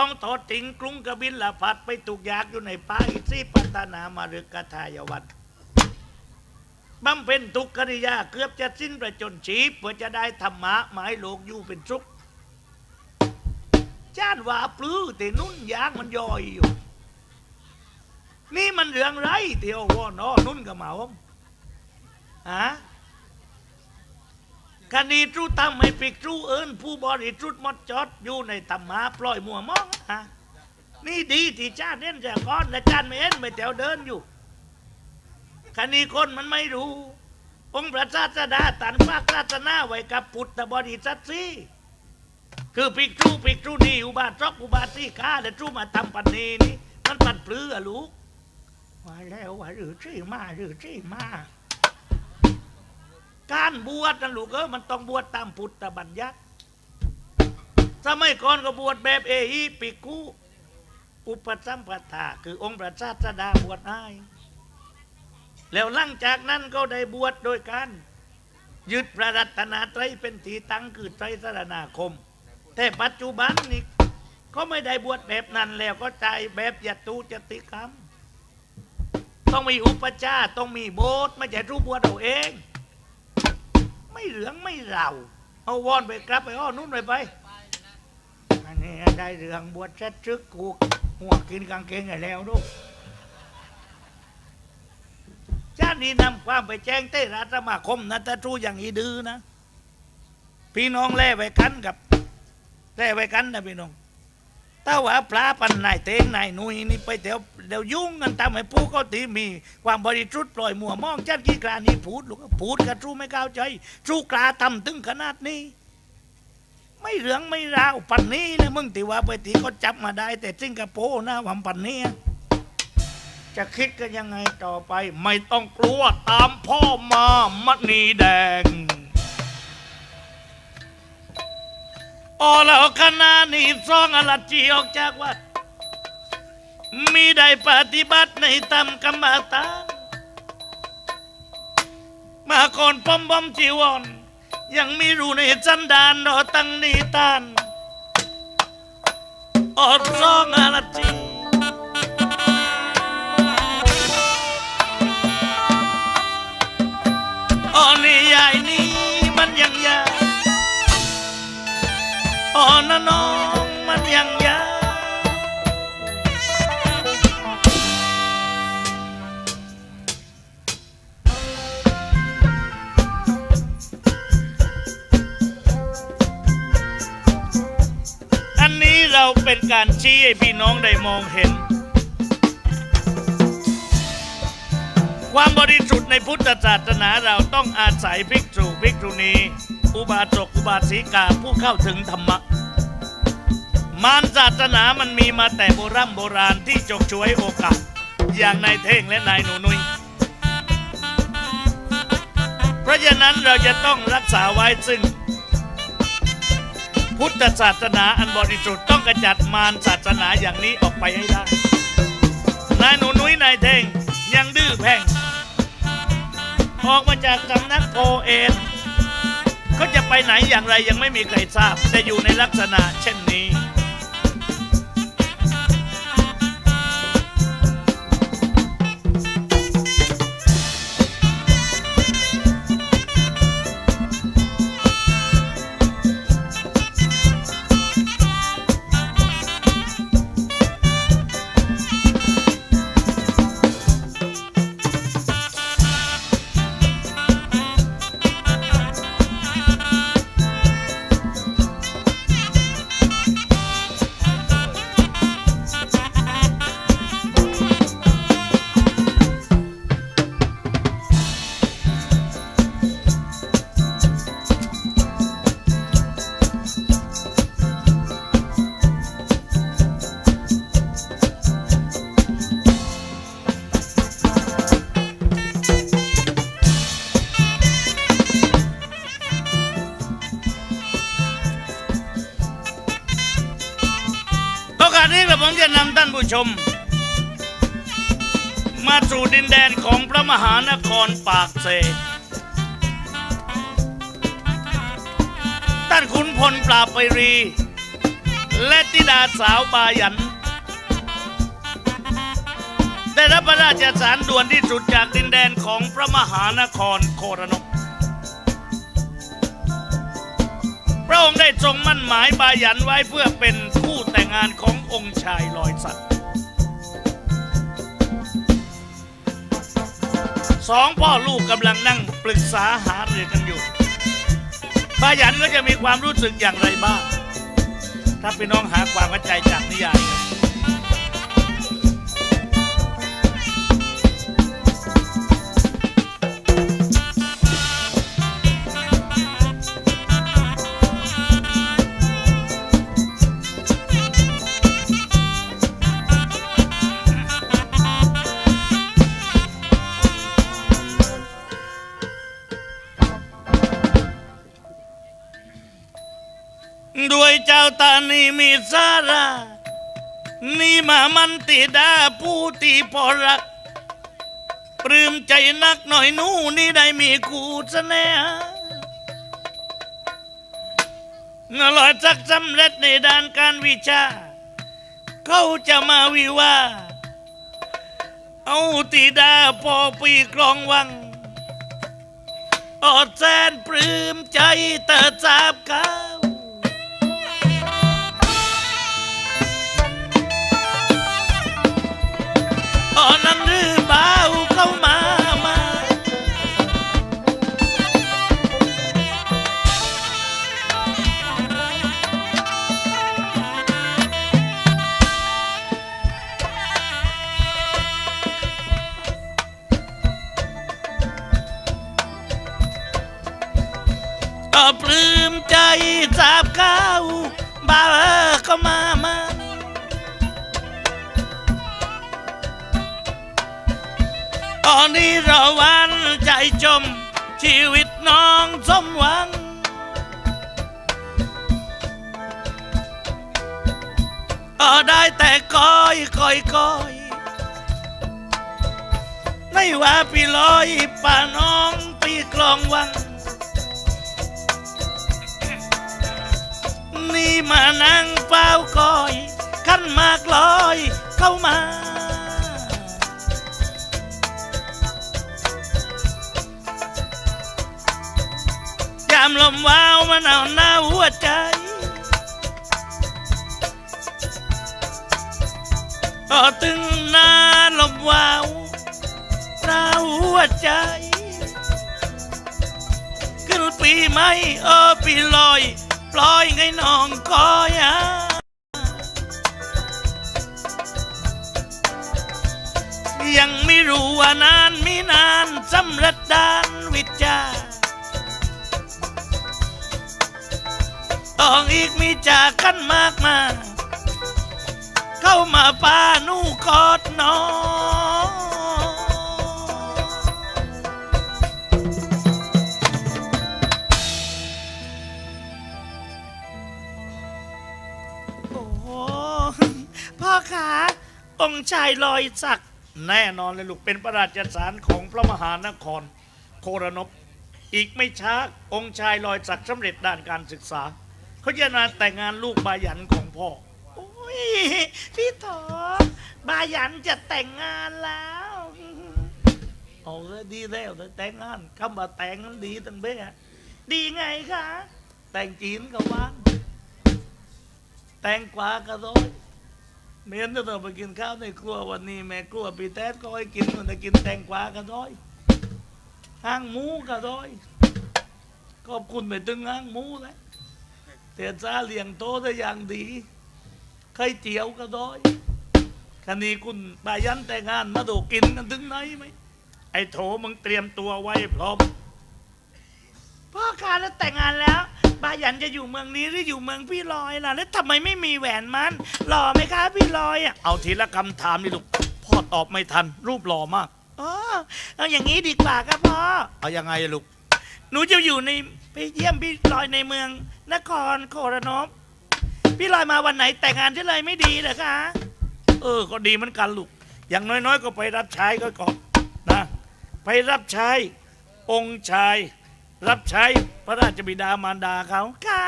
ต้องทอดทิ้งกรุงกบินละพัดไปถูกยากอยู่ในป่าอิสีปัตนามารึกกทายวัดบำเพ็ญทุกขริยาเกือบจะสิ้นประจนชีพเพื่อจะได้ธรรมะหมายโลกอยู่เป็นสุขจ้านว่าปลื้อแต่นุ่นยางมันย่อยอยู่ นี่มันเรื่องไรเที่ยววอนอนุ่นกับหมาอมฮะ คดีทรูทำให้ปิกทรูเอิญผู้บริสุทธิ์หมดจอดอยู่ในธรรมะปล่อยมัวมองฮะนี่ดีที่ชาติเล่นจากก้อนและจานไม่เห็นไม่แถวเดินอยู่คดีคนมันไม่รู้ องค์พระศาสดาตันภาคศาสนาไว้กับพุทธบริษัทสิคือปิกทรูปิกทรูนี่อุบาสกอุบาสิกาและทรูมาทำปันนีนี่มันปันปลื้ออลูกว่าแล้วว่าหรือที่มาหรือที่มา การบวชนั่นลูกเออมันต้องบวชตามพุทธบัญญัติสมัยก่อนก็บวชแบบเอฮีปิกุอุปสัมปทาคือองค์พระศาสดาบวชให้แล้วหลังจากนั้นก็ได้บวชโดยการยึดพระรัตนตรัยเป็นที่ตั้งคือไตรสรณาคม แต่ปัจจุบันนี่ก็ไม่ได้บวชแบบนั้นแล้วก็ใจแบบยตูจติกรรม ต้องมีอุปชาต้องมีโบสถ์ไม่ใช่รูปบวชเอาเอง ไม่เหลืองไม่เราเอาวอนไปกลับไปอ้อนุ่นไปไปอันนี้ได้เรื่องบวชเสร็จชึกกูหัวกินกางเกงไอ้แล้วลูกชาตินี้นำความไปแจ้งเต้รัฐสมาคมนะถ้าทูอย่างอีดื้อนะ พี่น้องแล่ไว้กันกับแล่ไว้กันนะพี่น้องถ้าว่าพระปันนายเตงนายหนุยนี่ไปเดี๋ยว เดี๋ยวยุ่งกันทำให้ผู้เขาตีมี ความบริสุทธิ์ปล่อยมัวมองจัดกี่กลานี่พูดลูกพูดกับทูไม่เข้าใจทูกลาทำถึงขนาดนี้ ไม่เหลืองไม่ราวปันนี้นะมึงตีว่าไปตีเขาจับมาได้ แต่สิงคโปร์นะวันปันนี้จะคิดกันยังไงต่อไป ไม่ต้องกลัวตามพ่อมามณีแดงออแล้วคณะนี้ซองอลัดจีออกจากวัด มีได้ปฏิบัติในตามกรรมตามาก่อนป้อมบอมจีวร ยังมีรู้ในจันดานรอตั้งนิทานอดร้องอลัดจี เป็นการชี้ให้พี่น้องได้มองเห็น ความบริสุทธิ์ในพุทธศาสนาเราต้องอาศัยภิกษุภิกษุณีอุบาสกอุบาสิกาผู้เข้าถึงธรรมะมารศาสนามันมีมาแต่โบรโบราณที่จกช่วยโอกาส อย่างนายเท่งและนายหนูนุยเพราะฉะนั้นเราจะต้องรักษาไว้ซึ่ง พุทธศาสนาอันบริสุทธิ์ต้องกระจัดมารศาสนาอย่างนี้ออกไปให้ได้นายหนูนุ้ยนายเท่งยังดื้อแพ่งออกมาจากสำนักโพเอนเขาจะไปไหนอย่างไรยังไม่มีใครทราบแต่อยู่ในลักษณะเช่นนี้ ดินแดนของพระมหานครปากเซท่านขุนพลปราบไปรี และธิดาสาวบายัน ได้รับพระราชสารด่วนที่สุดจากดินแดนของพระมหานครโครนกพระองค์ได้ทรงมั่นหมายบายันไว้เพื่อเป็นคู่แต่งงานขององค์ชายลอยสัตว์ สองพ่อลูกกำลังนั่งปรึกษาหารือกันอยู่บาหยันก็จะมีความรู้สึกอย่างไรบ้าง ถ้าพี่น้องหาความเข้าใจจากนิยาย ติดาผู้ที่พอรัก ปลื้มใจนักหน่อยนู่นี่ได้มีคู่เสน่หาเงลอยสักสำเร็จในด้านการวิชา เขาจะมาวิวา เอาติดาพอปีกรองวัง อดแสนปลื้มใจเติดสาบเขา อ่อนนั้นหรือเบาเข้ามามาก็ปลื้มใจทราบข่าบ่าวเออก็มามา อนนี้เราหวันใจจม ชีวิตน้องสมหวัง ก็ได้แต่คอยคอยคอยไม่ว่าพี่ลอยป่าน้องปีกลองวัง นี่มานั่งาวมันเอาหน้าหัวใจต่อตึงหน้าลมวาวหน้าหัวใจ ขึ้นปีใหม่เออปีลอย ปล่อยให้น้องคอยยังไม่รู้ว่านานมีนาน จากกันมากมา เข้ามาป้านู่กอดน้องโอ้โหพ่อขาองค์ชายลอยศักดิ์แน่นอนเลยลูกเป็นพระราชสารของพระมหานคร โครนบอีกไม่ช้าองค์ชายลอยศักดิ์สำเร็จด้านการศึกษา เขาจะนาแต่งงานลูกบายันของพ่อโอ้ยพี่ถอบายันจะแต่งงานแล้วโอ้ยดีแล้วแต่งงานคำว่าแต่งนั้นดีตั้งเบ้ะดีไงคะแต่งจีนกับวานแต่งกวากระโดยเมียนจะต้องไปกินข้าวในครัววันนี้แม่ครัวปีแต๊ดก็ให้กินมันจะกินแตงกวากระโดยห้างหมูกระโดยขอบคุณไปถึงห้างหมูเลย เตียซาเลี้ยงโตได้อย่างดีไข่เจียวกระโดยคันนี้คุณบายันแต่งงานมาดูกินกันถึงไหนไหมไอ้โถมึงเตรียมตัวไว้พร้อมพ่อคะแล้วแต่งงานแล้วบายันจะอยู่เมืองนี้หรืออยู่เมืองพี่ลอยล่ะแล้วทำไมไม่มีแหวนมันหล่อไหมคะ พี่ลอยอะเอาทีละคำถามนี่ลูกพ่อตอบไม่ทัน รูปหล่อมากอ๋อเอาอย่างนี้ดีกว่าครับพ่อเอายังไงอะลูก หนูจะอยู่ในไปเยี่ยมพี่ลอยในเมือง นครโครนบพี่ลอยมาวันไหนแต่งงานที่เลยไม่ดีเหรอคะ เออ ก็ดีเหมือนกันลูก อย่างน้อยๆ ก็ไปรับใช้ก็ก่อนนะ ไปรับใช้ องค์ชาย รับใช้พระราชบิดามารดาเขาค่ะ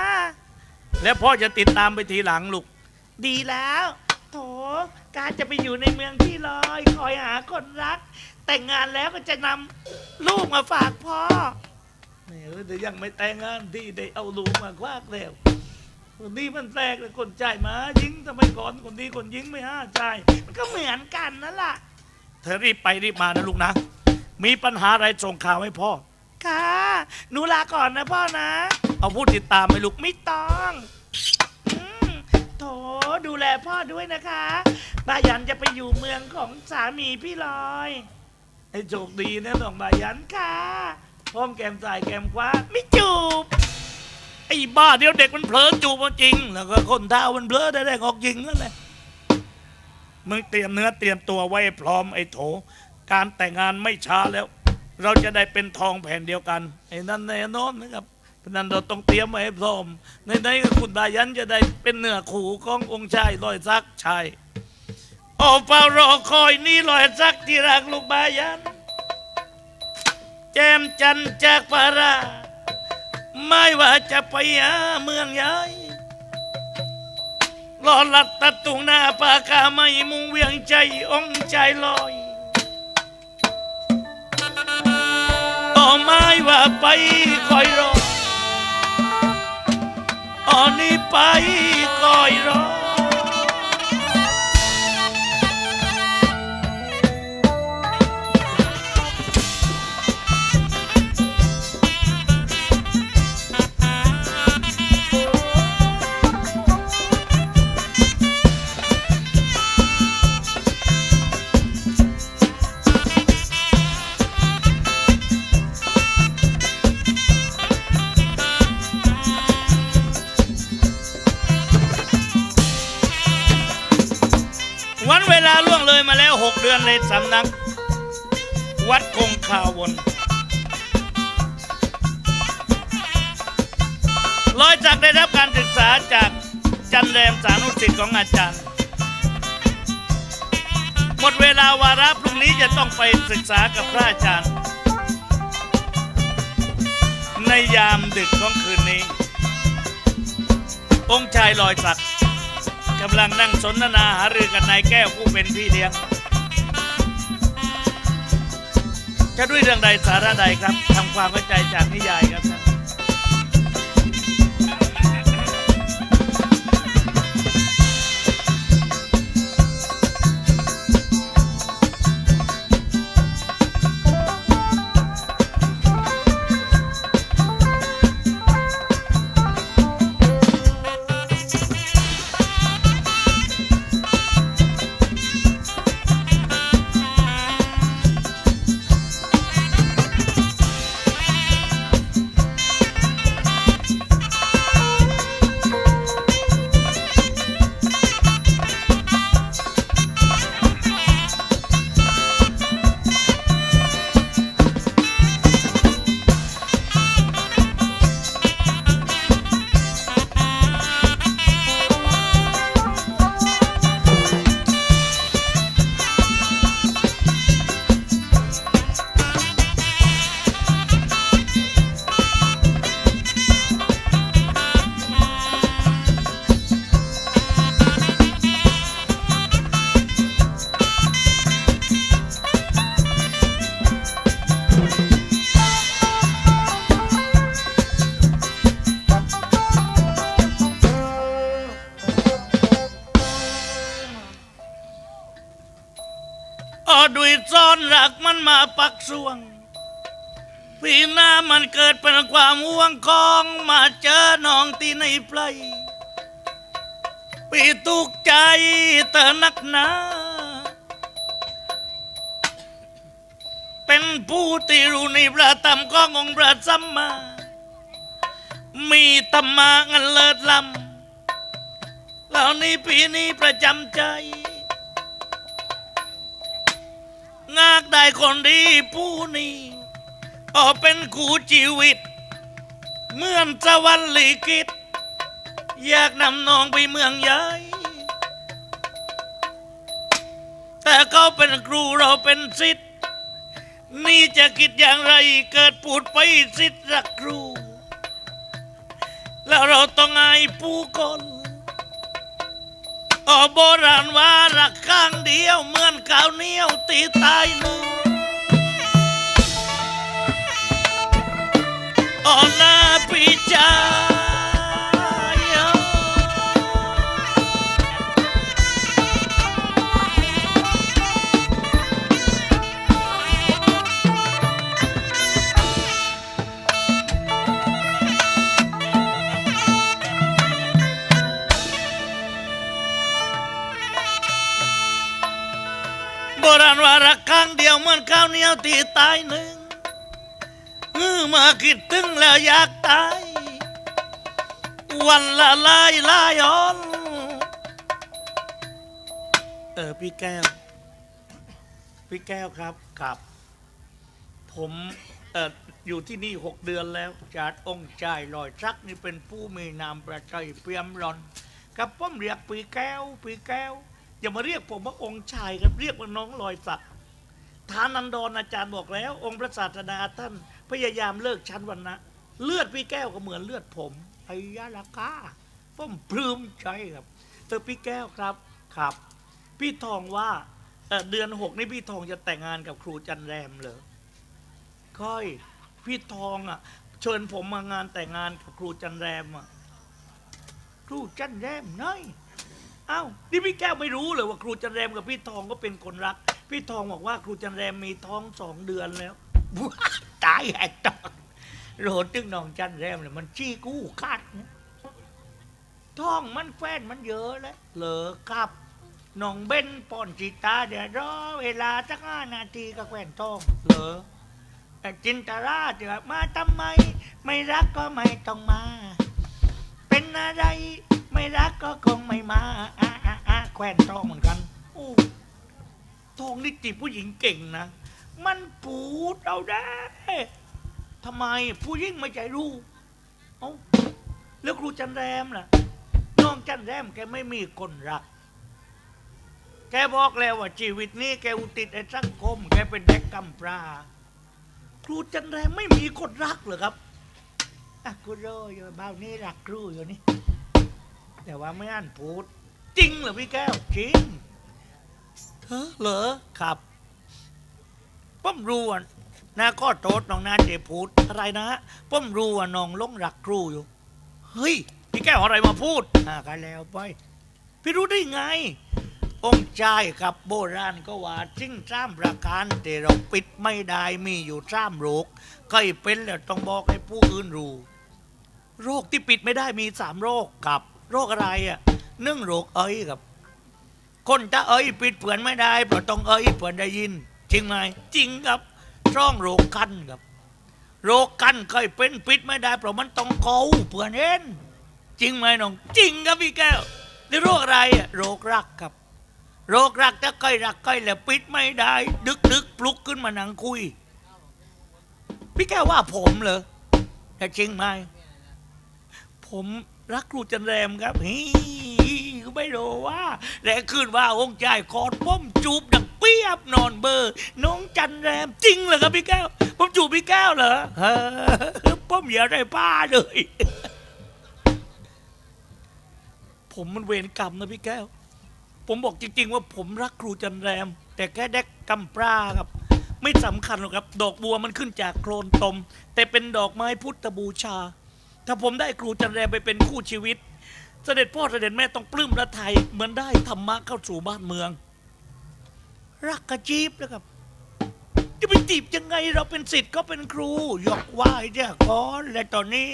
แล้วพ่อจะติดตามไปทีหลังลูก ดีแล้ว โถ การจะไปอยู่ในเมืองที่ลอย คอยหาคนรัก แต่งงานแล้วก็จะนำลูกมาฝากพ่อ แหม่เดี๋ยวยังไม่แต่งงานที่ได้เอาลูกมาคว้ากแล้วคนนี้มันแปลกเลยคนใจายหมายิงทำไมก่อนคนนี้คนยิงไม่ห้าใจายมันก็เหมือนกันนั่นแหละเธอรีบไปรีบมานะลูกนะ มีปัญหาอะไรส่งข่าวให้พ่อ ค่ะหนูลาก่อนนะพ่อนะ เอาพูดติดตามไหมลูกไม่ต้องอืมโถดูแลพ่อด้วยนะคะบายันจะไปอยู่เมืองของสามีพี่ลอย ให้โชคดีนะน้องบายันค่ะ พร้อมแก้มสายแกมขวาไม่จูบไอ้บ้าเดี๋ยวเด็กมันเผลอจูบจริง แล้วก็คนเท้ามันเผลอได้ได้ออกยิงนั่นแหละมึงเตรียมเนื้อเตรียมตัวไว้พร้อมไอ้โถ การแต่งงานไม่ช้าแล้ว เราจะได้เป็นทองแผ่นเดียวกันไอ้นั่นแน่นอนนะครับเพราะนั้นเราต้องเตรียมไว้พร้อมในในคุณบายันจะได้เป็นเนื้อขู่ขององค์ชายลอยซักชายโอ้เฝ้ารอคอยนี่ลอยซักที่รักลูกบายัน แจมจันจากปาราไม่ว่าจะไปหาเมืองใหญ่รอลัดตัดตุงหน้าปากาไม่มุงเวียงใจองค์ใจลอยอ๋อไม่ว่าไปคอยรออ๋อนี่ไปคอยรอ เลยมาแล้วหกเดือนในสำนัก วัดคงคาวนลอยจากได้รับการศึกษาจากจันแรมสานุสิทธิ์ของอาจารย์ หมดเวลาวาระพรุ่งนี้จะต้องไปศึกษากับพระอาจารย์ ในยามดึกของคืนนี้ องค์ชายลอยสักดิ์ กำลังนั่งสนทนาหารือกับนายแก้วผู้เป็นพี่เลี้ยงจะด้วยเรื่องใดสาระใดครับทำความเข้าใจจากนิยายครับ สวงพี่หน้ามันเกิดเป็นความห่วงคอง มาเจอน้องที่ในไพลพี่ตุกใจเตอนักหนา เป็นผู้ที่รู้ในพระธรรมขององค์พระสัมมา มีธรรมะงันเลิศล้ำแล้วนี้ปีนี้ประจำใจ ได้คนดีผู้นี้ก็เป็นคู่ชีวิต เมื่อนสวรรค์ลิขิต อยากนำน้องไปเมืองใหญ่แต่เขาเป็นครูเราเป็นสิทธิ์นี่จะคิดอย่างไรเกิดพูดไปสิทธิ์รักครู แล้วเราต้องอายผู้คน อโบราณว่ารักข้างเดียวเหมือนข้าวเหนียวตีตายหนึ่งอ๋อนาพี่ชา ยวเหมือนข้าวเหนียวตีตายหนึ่งเออมาคิดถึงแล้วอยากตาย วันละลายลายอ่อนเออพี่แก้ว พี่แก้วครับครับ ผมเอออยู่ที่นี่หกเดือนแล้วจากองค์ชายลอยซักนี่เป็นผู้มีนามประชัยเปียมรอนครับผมเรียกปีแก้วปีแก้วอย่ามาเรียกผมว่าองค์ชายครับเรียกว่าน้องลอยสัก ดิ์ทานันดรอาจารย์บอกแล้ว องค์พระศาสดาท่านพยายามเลิกชั้นวันนะเลือดพี่แก้วก็เหมือนเลือดผมไอ้ยาละกาผมพลืมใจครับเออพี่แก้วครับครับ พี่ทองว่าเดือนหกนี่พี่ทองจะแต่งงานกับครูจันแรมเหรอค่อยพี่ทองอะ เชิญผมมางานแต่งงานกับครูจันแรมอะครูจันแรมน้อยอ้าวนี่พี่แก้วไม่รู้เลยว่าครูจันแรมกับพี่ทองก็เป็นคนรัก พี่ทองบอกว่าครูจันแรมมีท้องสองเดือนแล้ว ตายแหกตอนโรดตึงน้องจันแรมเนี่ยมันชี้กู้คาดเนี่ยท้องมันแฟนมันเยอะแล้วเหลอครับน้องเบนปอนจิตาเดี๋ยวรอเวลาสักห้านาทีก็แควนท้องเหลอแต่จินตราเดี๋ยวมาทำไม ไม่รักก็ไม่ต้องมา เป็นอะไร ไม่รักก็คงไม่มาอะอะอะแควนท้องเหมือนกันโอ้ ทองนี่จีบผู้หญิงเก่งนะ มันปูดเอาได้ทำไมผู้หญิงไม่ใจรู้เอาแล้วครูจันแรมล่ะน้องจันแรมแกไม่มีคนรัก แกบอกแล้วว่าชีวิตนี้แกอุทิศให้สังคม แกเป็นเด็กกำพร้าครูจันแรมไม่มีคนรักเหรอครับอะกูรออยู่บ้านนี้รักครูอยู่นี่แต่ว่าไม่อ่านพูด จริงเหรอพี่แก้วจริง เออเหรอครับป้อมรู้ว่านาก็โทษน้องนาเจพูดอะไรนะป้อมรู้ว่าน้องลงรักครูอยู่ เฮ้ย พี่แก้วเอาอะไรมาพูดอ่ากันแล้วไป พี่รู้ได้ไง องค์ชายกับโบราณก็ว่าสิ่งสามประการแต่เราปิดไม่ได้มีอยู่สามโรคใครเป็นแล้วต้องบอกให้ผู้อื่นรู้ โรคที่ปิดไม่ได้มีสามโรคกับ โรคอะไรอะนึ่งโรคเอ้ยครับ คนจะเอ้ยปิดเผื่อนไม่ได้เพราะต้องเอ้ยเผื่อนได้ยิน จริงไหมจริงครับช่องโรคกันครับ โรคกันเคยเป็นปิดไม่ได้เพราะมันต้องเกาเผื่อนเห็นจริงไหมน้อง จริงครับพี่แก้วแล้วโรคอะไรอะโรครักครับ โรครักถ้าใกล้รักใกล้แล้วปิดไม่ได้ ดึกดึกปลุกขึ้นมานั่งคุย พี่แก้วว่าผมเหรอแต่จริงไหมผมรักครูจันแรมครับฮี ไม่รู้ว่าแต่คืนว่าองค์ชายกอดป้อมจูบดังเปียบนอนเบอร์ น้องจันแรมจริงเหรอครับพี่แก้วผมจูบพี่แก้วเหรอเออป้อมอย่าได้ป้าเลย ผมมันเวรกรรมนะพี่แก้ว ผมบอกจริง ๆ ว่าผมรักครูจันแรม แต่แค่แดกกำปราครับไม่สำคัญหรอกครับ ดอกบัวมันขึ้นจากโคลนตม แต่เป็นดอกไม้พุทธบูชา ถ้าผมได้ครูจันแรมไปเป็นคู่ชีวิต เสด็จพ่อเสด็จแม่ต้องปลื้มพระไทยเหมือนได้ธรรมะเข้าสู่บ้านเมือง รักกระจีบนะครับ จะไปจีบยังไงเราเป็นสิทธิ์ก็เป็นครูยกไหว้เจ้าก่อนและตอนนี้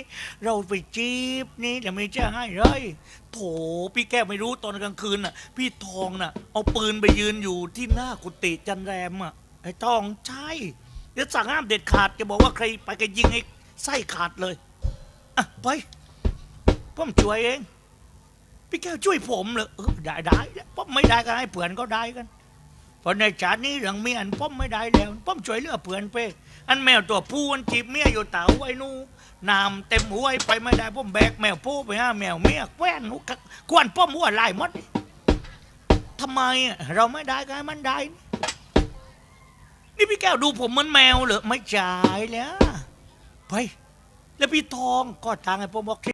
เราไปจีบนี่จะไม่จะให้เลยโถพี่แก้วไม่รู้ตอนกลางคืนน่ะ พี่ทองน่ะ เอาปืนไปยืนอยู่ที่หน้ากุฏิจันแรมอะไอ้ทองใช่เดี๋ยวสั่งห้ามเด็ดขาดจะบอกว่าใครไปก็ยิงให้ไส้ขาดเลยอะไปผมช่วยเอง พี่แก้วช่วยผมเลยเออได้ได้ผมไม่ได้ก็ให้เผื่อนก็ได้กันเพราะในชาตินี้เรื่องเมียนป้อมไม่ได้แล้วป้อมช่วยเหลือเพื่อนไปอันแมวตัวผู้อันจีบเมียอยู่เต่าไว้นู่น้ำเต็มหัวไปไม่ได้ป้อมแบกแมวผู้ไปห้าแมวเมียแคว้นหูกะกวนป้อมหัวลายมดทำไมเราไม่ได้ก็ให้มันได้นี่นี่พี่แก้วดูผมเหมือนแมวเหรอไม่จ่ายแล้วไปแล้วพี่ทองก็ทางให้ผมบอก